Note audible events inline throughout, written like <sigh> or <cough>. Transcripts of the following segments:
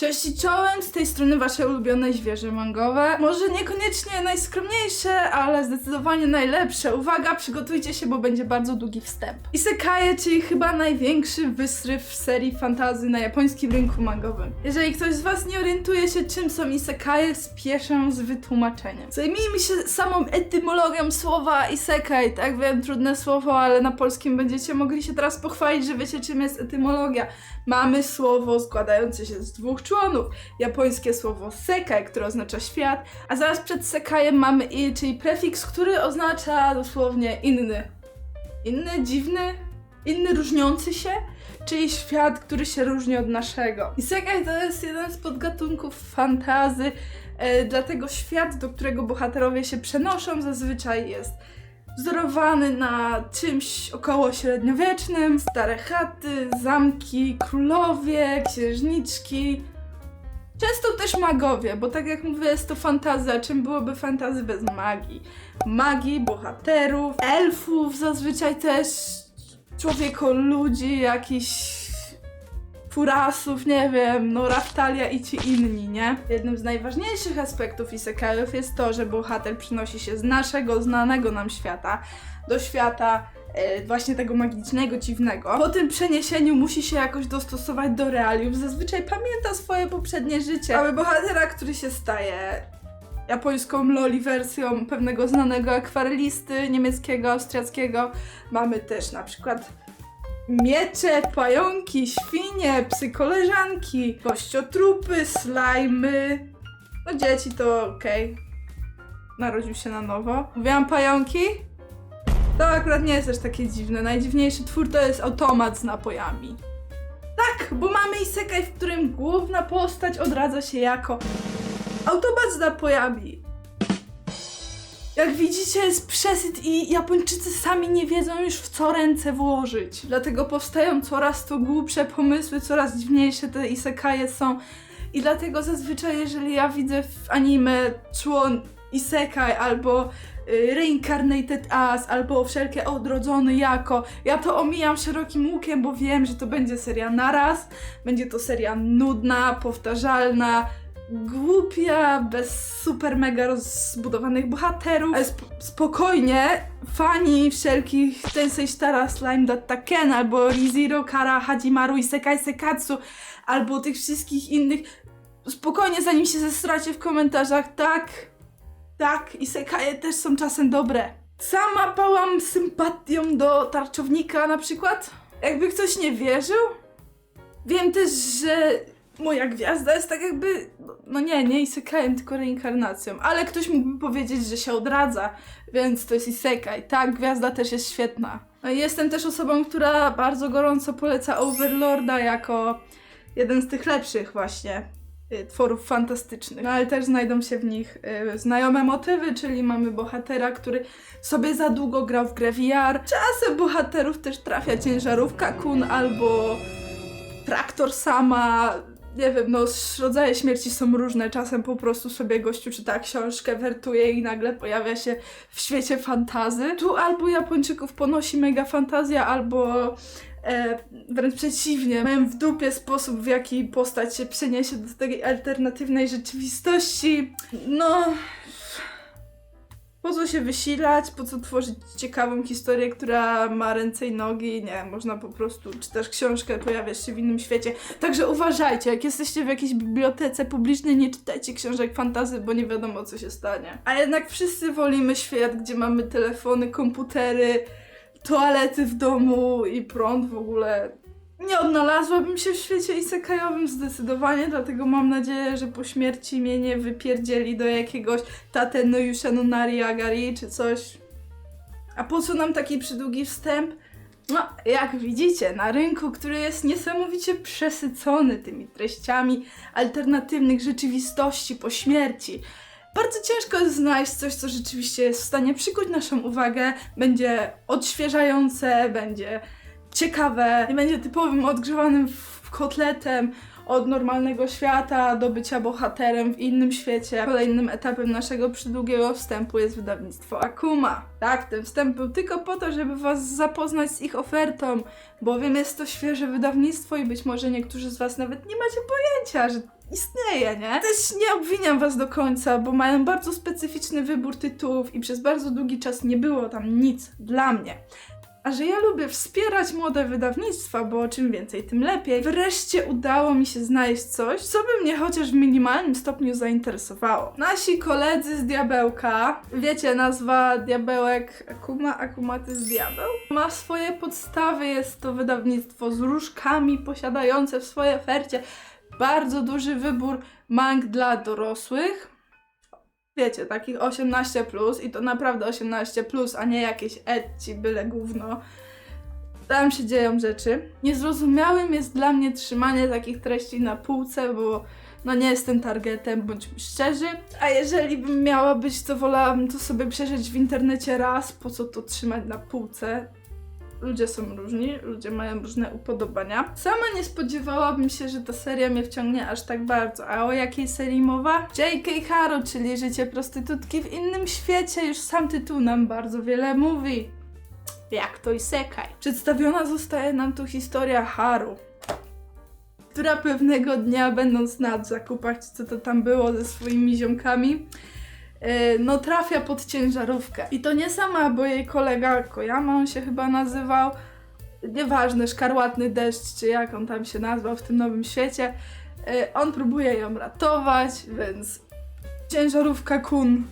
Cześć i czołem, z tej strony wasze ulubione zwierzę mangowe. Może niekoniecznie najskromniejsze, ale zdecydowanie najlepsze. Uwaga, przygotujcie się, bo będzie bardzo długi wstęp. Isekaje, czyli chyba największy wysryw w serii fantazy na japońskim rynku mangowym. Jeżeli ktoś z was nie orientuje się, czym są isekaje, spieszę z wytłumaczeniem. Zajmijmy się samą etymologią słowa isekaj. Tak wiem, trudne słowo, ale na polskim będziecie mogli się teraz pochwalić, że wiecie, czym jest etymologia. Mamy słowo składające się z dwóch członów. Japońskie słowo sekai, które oznacza świat, a zaraz przed sekajem mamy i, czyli prefiks, który oznacza dosłownie inny. Inny, dziwny, inny, różniący się, czyli świat, który się różni od naszego. Isekaj to jest jeden z podgatunków fantazy, e, dlatego świat, do którego bohaterowie się przenoszą, zazwyczaj jest wzorowany na czymś około średniowiecznym. Stare chaty, zamki, królowie, księżniczki. Często też magowie, bo tak jak mówię, jest to fantazja. Czym byłoby fantazy bez magii? Magii, bohaterów, elfów zazwyczaj też, człowieko ludzi, jakichś furasów, nie wiem, no Raftalia i ci inni, nie? Jednym z najważniejszych aspektów isekaiów jest to, że bohater przynosi się z naszego, znanego nam świata do świata e, właśnie tego magicznego, dziwnego. Po tym przeniesieniu musi się jakoś dostosować do realiów. Zazwyczaj pamięta swoje poprzednie życie. Mamy bohatera, który się staje japońską loli wersją pewnego znanego akwarelisty niemieckiego, austriackiego. Mamy też na przykład miecze, pająki, świnie, psy koleżanki, kościotrupy, slajmy. No dzieci to okej. Narodził się na nowo. Mówiłam pająki? To akurat nie jest też takie dziwne. Najdziwniejszy twór to jest automat z napojami. Tak, bo mamy isekaj, w którym główna postać odradza się jako automat z napojami. Jak widzicie, jest przesyt i Japończycy sami nie wiedzą już w co ręce włożyć. Dlatego powstają coraz to głupsze pomysły, coraz dziwniejsze te isekaje są. I dlatego zazwyczaj, jeżeli ja widzę w anime człon isekaj albo y, reincarnated as, albo wszelkie odrodzony jako, ja to omijam szerokim łukiem, bo wiem, że to będzie seria naraz, będzie to seria nudna, powtarzalna, głupia, bez super mega rozbudowanych bohaterów. Ale sp- spokojnie, fani wszelkich Tensei Stara Slime Dattaken albo Riziro Kara Hajimaru i Sekatsu albo tych wszystkich innych, spokojnie zanim się zestracie w komentarzach, tak, tak, i Sekaje też są czasem dobre. Sama pałam sympatią do tarczownika na przykład. Jakby ktoś nie wierzył. Wiem też, że moja gwiazda jest tak jakby, no- nie, nie isekajem, tylko reinkarnacją. Ale ktoś mógłby powiedzieć, że się odradza, więc to jest isekaj. Tak, gwiazda też jest świetna. No jestem też osobą, która bardzo gorąco poleca Overlorda jako jeden z tych lepszych właśnie tworów fantastycznych. No ale też znajdą się w nich y, znajome motywy, czyli mamy bohatera, który sobie za długo grał w grę VR. Czasem bohaterów też trafia ciężarówka kun albo traktor sama. Nie wiem, no rodzaje śmierci są różne. Czasem po prostu sobie gościu czyta książkę, wertuje i nagle pojawia się w świecie fantazy. Tu albo Japończyków ponosi mega fantazja, albo e, wręcz przeciwnie. Mają w dupie sposób, w jaki postać się przeniesie do tej alternatywnej rzeczywistości. No... Po co się wysilać, po co tworzyć ciekawą historię, która ma ręce i nogi, nie, można po prostu czytasz książkę, pojawiasz się w innym świecie. Także uważajcie, jak jesteście w jakiejś bibliotece publicznej, nie czytajcie książek fantazy, bo nie wiadomo co się stanie. A jednak wszyscy wolimy świat, gdzie mamy telefony, komputery, toalety w domu i prąd w ogóle. Nie odnalazłabym się w świecie isekajowym zdecydowanie, dlatego mam nadzieję, że po śmierci mnie nie wypierdzieli do jakiegoś Tate no Yushano Nari Agari czy coś. A po co nam taki przydługi wstęp? No, jak widzicie, na rynku, który jest niesamowicie przesycony tymi treściami alternatywnych rzeczywistości po śmierci, bardzo ciężko znaleźć coś, co rzeczywiście jest w stanie przykuć naszą uwagę, będzie odświeżające, będzie ciekawe, nie będzie typowym odgrzewanym kotletem, od normalnego świata do bycia bohaterem w innym świecie. Kolejnym etapem naszego przydługiego wstępu jest wydawnictwo Akuma. Tak, ten wstęp był tylko po to, żeby was zapoznać z ich ofertą, bowiem jest to świeże wydawnictwo i być może niektórzy z was nawet nie macie pojęcia, że istnieje, nie? Też nie obwiniam was do końca, bo mają bardzo specyficzny wybór tytułów i przez bardzo długi czas nie było tam nic dla mnie. A że ja lubię wspierać młode wydawnictwa, bo czym więcej, tym lepiej. Wreszcie udało mi się znaleźć coś, co by mnie chociaż w minimalnym stopniu zainteresowało. Nasi koledzy z Diabełka, wiecie, nazwa Diabełek Akuma, Akuma to jest diabeł, ma swoje podstawy, jest to wydawnictwo z różkami posiadające w swojej ofercie bardzo duży wybór mang dla dorosłych. Wiecie, takich 18 plus i to naprawdę 18 plus, a nie jakieś ecci, byle gówno. Tam się dzieją rzeczy. Niezrozumiałym jest dla mnie trzymanie takich treści na półce, bo no nie jestem targetem, bądźmy szczerzy. A jeżeli bym miała być, to wolałabym to sobie przeżyć w internecie raz, po co to trzymać na półce. Ludzie są różni, ludzie mają różne upodobania. Sama nie spodziewałabym się, że ta seria mnie wciągnie aż tak bardzo. A o jakiej serii mowa? J.K. Haru, czyli życie prostytutki w innym świecie. Już sam tytuł nam bardzo wiele mówi. Jak to isekaj. Przedstawiona zostaje nam tu historia Haru, która pewnego dnia, będąc na zakupach, co to tam było ze swoimi ziomkami, no trafia pod ciężarówkę. I to nie sama, bo jej kolega Koyama, on się chyba nazywał, nieważne, szkarłatny deszcz, czy jak on tam się nazwał w tym nowym świecie, yy, on próbuje ją ratować, więc ciężarówka Kun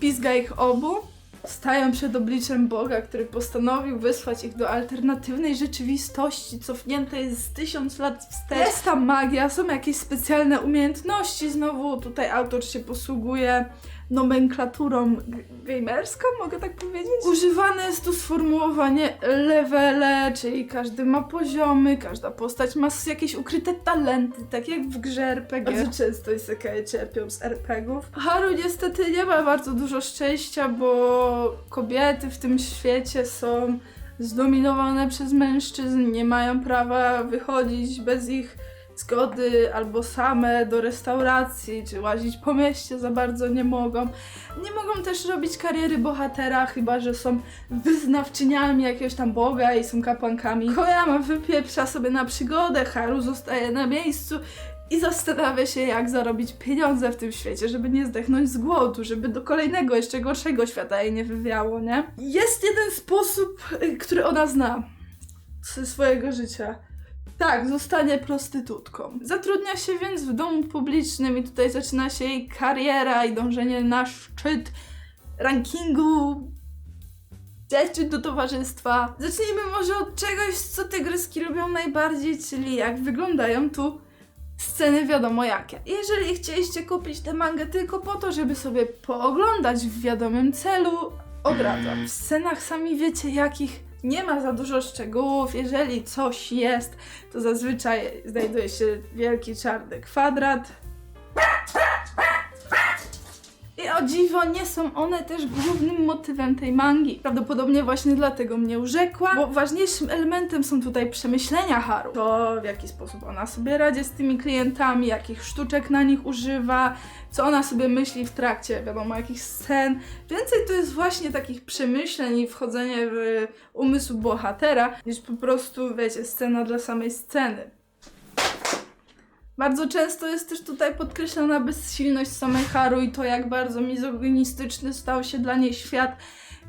pizga ich obu. Stają przed obliczem Boga, który postanowił wysłać ich do alternatywnej rzeczywistości, cofniętej z tysiąc lat wstecz. Jest tam magia, są jakieś specjalne umiejętności. Znowu tutaj autor się posługuje nomenklaturą gamerską, mogę tak powiedzieć? Używane jest tu sformułowanie levele, czyli każdy ma poziomy, każda postać ma jakieś ukryte talenty, tak jak w grze RPG. Bardzo często isekai czerpią z RPGów. Haru niestety nie ma bardzo dużo szczęścia, bo kobiety w tym świecie są zdominowane przez mężczyzn, nie mają prawa wychodzić bez ich zgody albo same do restauracji, czy łazić po mieście za bardzo nie mogą. Nie mogą też robić kariery bohatera, chyba że są wyznawczyniami jakiegoś tam boga i są kapłankami. Koyama wypieprza sobie na przygodę, Haru zostaje na miejscu i zastanawia się, jak zarobić pieniądze w tym świecie, żeby nie zdechnąć z głodu, żeby do kolejnego, jeszcze gorszego świata jej nie wywiało, nie? Jest jeden sposób, y, który ona zna ze swojego życia. Tak, zostanie prostytutką. Zatrudnia się więc w domu publicznym i tutaj zaczyna się jej kariera i dążenie na szczyt rankingu dziewczyn do towarzystwa. Zacznijmy może od czegoś, co tygryski lubią najbardziej, czyli jak wyglądają tu sceny wiadomo jakie. Jeżeli chcieliście kupić tę mangę tylko po to, żeby sobie pooglądać w wiadomym celu, odradzam. W scenach sami wiecie jakich nie ma za dużo szczegółów. Jeżeli coś jest, to zazwyczaj znajduje się wielki czarny kwadrat. O dziwo, nie są one też głównym motywem tej mangi. Prawdopodobnie właśnie dlatego mnie urzekła, bo ważniejszym elementem są tutaj przemyślenia Haru. To w jaki sposób ona sobie radzi z tymi klientami, jakich sztuczek na nich używa, co ona sobie myśli w trakcie, wiadomo, jakich scen. Więcej to jest właśnie takich przemyśleń i wchodzenie w umysł bohatera, niż po prostu, wiecie, scena dla samej sceny. Bardzo często jest też tutaj podkreślona bezsilność samej Haru i to, jak bardzo mizoginistyczny stał się dla niej świat,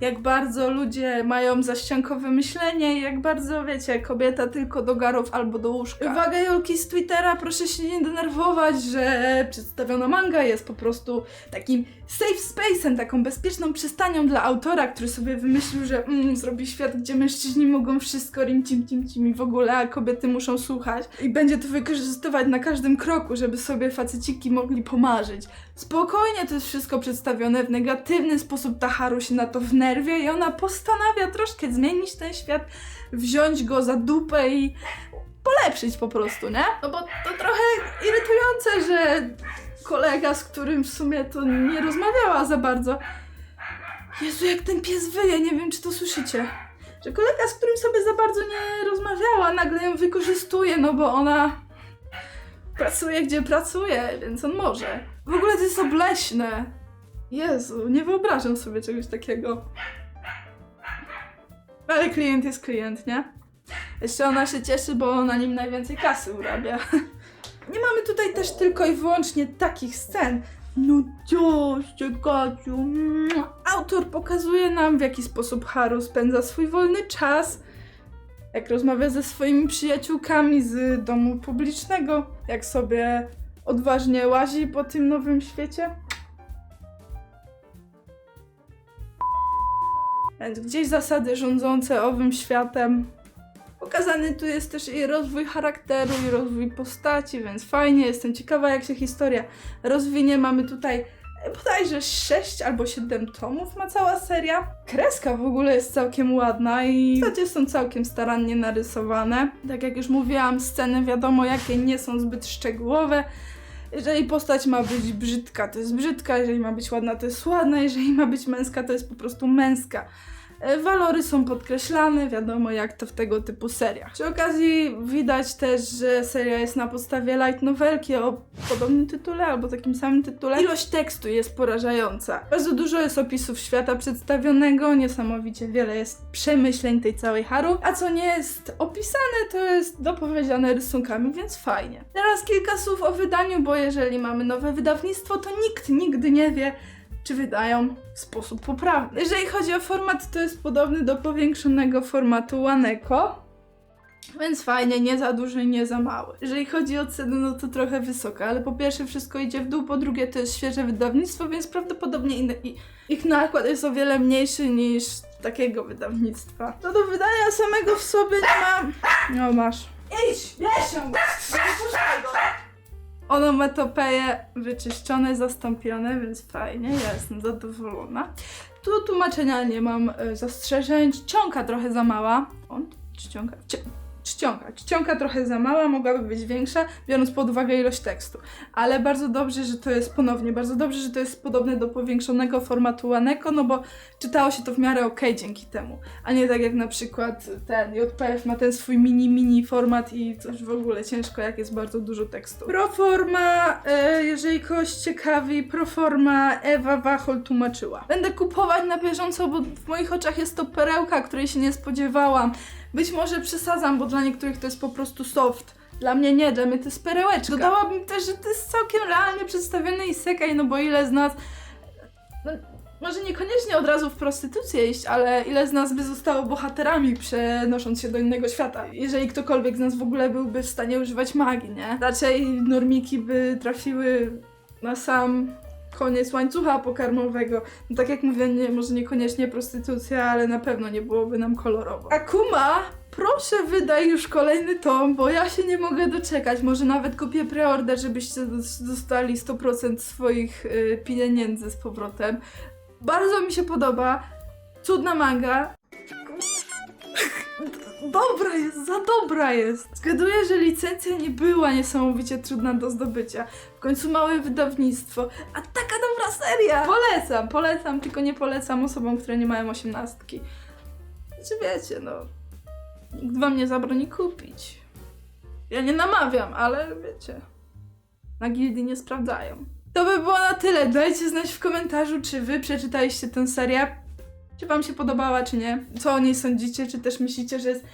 jak bardzo ludzie mają zaściankowe myślenie i jak bardzo, wiecie, kobieta tylko do garów albo do łóżka. Uwaga Julki z Twittera, proszę się nie denerwować, że przedstawiona manga jest po prostu takim safe space'em, taką bezpieczną przystanią dla autora, który sobie wymyślił, że mm, zrobi świat, gdzie mężczyźni mogą wszystko rim cim cim i w ogóle, a kobiety muszą słuchać i będzie to wykorzystywać na każdym kroku, żeby sobie faceciki mogli pomarzyć. Spokojnie to jest wszystko przedstawione w negatywny sposób, ta Haru się na to wnerwia i ona postanawia troszkę zmienić ten świat, wziąć go za dupę i polepszyć po prostu, nie? No bo to trochę irytujące, że kolega, z którym w sumie to nie rozmawiała za bardzo. Jezu, jak ten pies wyje, nie wiem czy to słyszycie. Że kolega, z którym sobie za bardzo nie rozmawiała, nagle ją wykorzystuje, no bo ona pracuje gdzie pracuje, więc on może. W ogóle to jest obleśne. Jezu, nie wyobrażam sobie czegoś takiego. Ale klient jest klient, nie? Jeszcze ona się cieszy, bo na nim najwięcej kasy urabia. <laughs> Nie mamy tutaj też tylko i wyłącznie takich scen. No cioście, mua. Autor pokazuje nam, w jaki sposób Haru spędza swój wolny czas, jak rozmawia ze swoimi przyjaciółkami z domu publicznego, jak sobie odważnie łazi po tym nowym świecie. Więc gdzieś zasady rządzące owym światem. Pokazany tu jest też i rozwój charakteru, i rozwój postaci, więc fajnie. Jestem ciekawa, jak się historia rozwinie. Mamy tutaj e, bodajże 6 albo 7 tomów ma cała seria. Kreska w ogóle jest całkiem ładna i w zasadzie są całkiem starannie narysowane. Tak jak już mówiłam, sceny wiadomo jakie nie są zbyt szczegółowe. Jeżeli postać ma być brzydka, to jest brzydka, jeżeli ma być ładna, to jest ładna, jeżeli ma być męska, to jest po prostu męska. E, Walory są podkreślane, wiadomo jak to w tego typu seriach. Przy okazji widać też, że seria jest na podstawie light novelki o podobnym tytule albo takim samym tytule. Ilość tekstu jest porażająca. Bardzo dużo jest opisów świata przedstawionego, niesamowicie wiele jest przemyśleń tej całej Haru, a co nie jest opisane, to jest dopowiedziane rysunkami, więc fajnie. Teraz kilka słów o wydaniu, bo jeżeli mamy nowe wydawnictwo, to nikt nigdy nie wie, czy wydają w sposób poprawny. Jeżeli chodzi o format, to jest podobny do powiększonego formatu Waneko. Więc fajnie, nie za duży, nie za mały. Jeżeli chodzi o cenę, no to trochę wysoka, ale po pierwsze wszystko idzie w dół, po drugie to jest świeże wydawnictwo, więc prawdopodobnie inne, ich nakład jest o wiele mniejszy niż takiego wydawnictwa. To do wydania samego w sobie nie ma... No masz. Idź, bierz ją! Nie puszczaj go! Onomatopeje wyczyszczone, zastąpione, więc fajnie, ja jestem zadowolona. Tu tłumaczenia nie mam e, zastrzeżeń. Czcionka trochę za mała. On? Czcionka? Czcionka. Czcionka trochę za mała, mogłaby być większa, biorąc pod uwagę ilość tekstu. Ale bardzo dobrze, że to jest ponownie, bardzo dobrze, że to jest podobne do powiększonego formatu Waneko, no bo czytało się to w miarę okej dzięki temu. A nie tak jak na przykład ten JPF ma ten swój mini, mini format i coś w ogóle ciężko, jak jest bardzo dużo tekstu. Proforma, e, jeżeli kogoś ciekawi, proforma Ewa Wachol tłumaczyła. Będę kupować na bieżąco, bo w moich oczach jest to perełka, której się nie spodziewałam. Być może przesadzam, bo dla niektórych to jest po prostu soft. Dla mnie nie, dla mnie to jest perełeczka. Dodałabym też, że to jest całkiem realnie przedstawiony isekai, no bo ile z nas... No, może niekoniecznie od razu w prostytucję iść, ale ile z nas by zostało bohaterami przenosząc się do innego świata? Jeżeli ktokolwiek z nas w ogóle byłby w stanie używać magii, nie? Raczej normiki by trafiły na sam koniec łańcucha pokarmowego. No tak jak mówię, nie, może niekoniecznie prostytucja, ale na pewno nie byłoby nam kolorowo. Akuma, proszę wydaj już kolejny tom, bo ja się nie mogę doczekać. Może nawet kupię preorder, żebyście dos- dostali 100% swoich y, pieniędzy z powrotem. Bardzo mi się podoba. Cudna manga. <laughs> Dobra jest, za dobra jest. Zgaduję, że licencja nie była niesamowicie trudna do zdobycia. W końcu małe wydawnictwo, a taka dobra seria! Polecam, polecam, tylko nie polecam osobom, które nie mają osiemnastki. Znaczy wiecie, no, nikt wam nie zabroni kupić. Ja nie namawiam, ale wiecie, na gildii nie sprawdzają. To by było na tyle. Dajcie znać w komentarzu, czy wy przeczytaliście tę serię. Czy wam się podobała, czy nie? Co o niej sądzicie? Czy też myślicie, że jest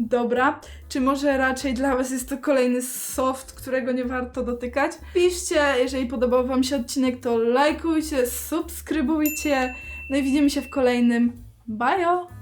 dobra? Czy może raczej dla was jest to kolejny soft, którego nie warto dotykać? Piszcie, jeżeli podobał wam się odcinek, to lajkujcie, subskrybujcie. No i widzimy się w kolejnym. Bye!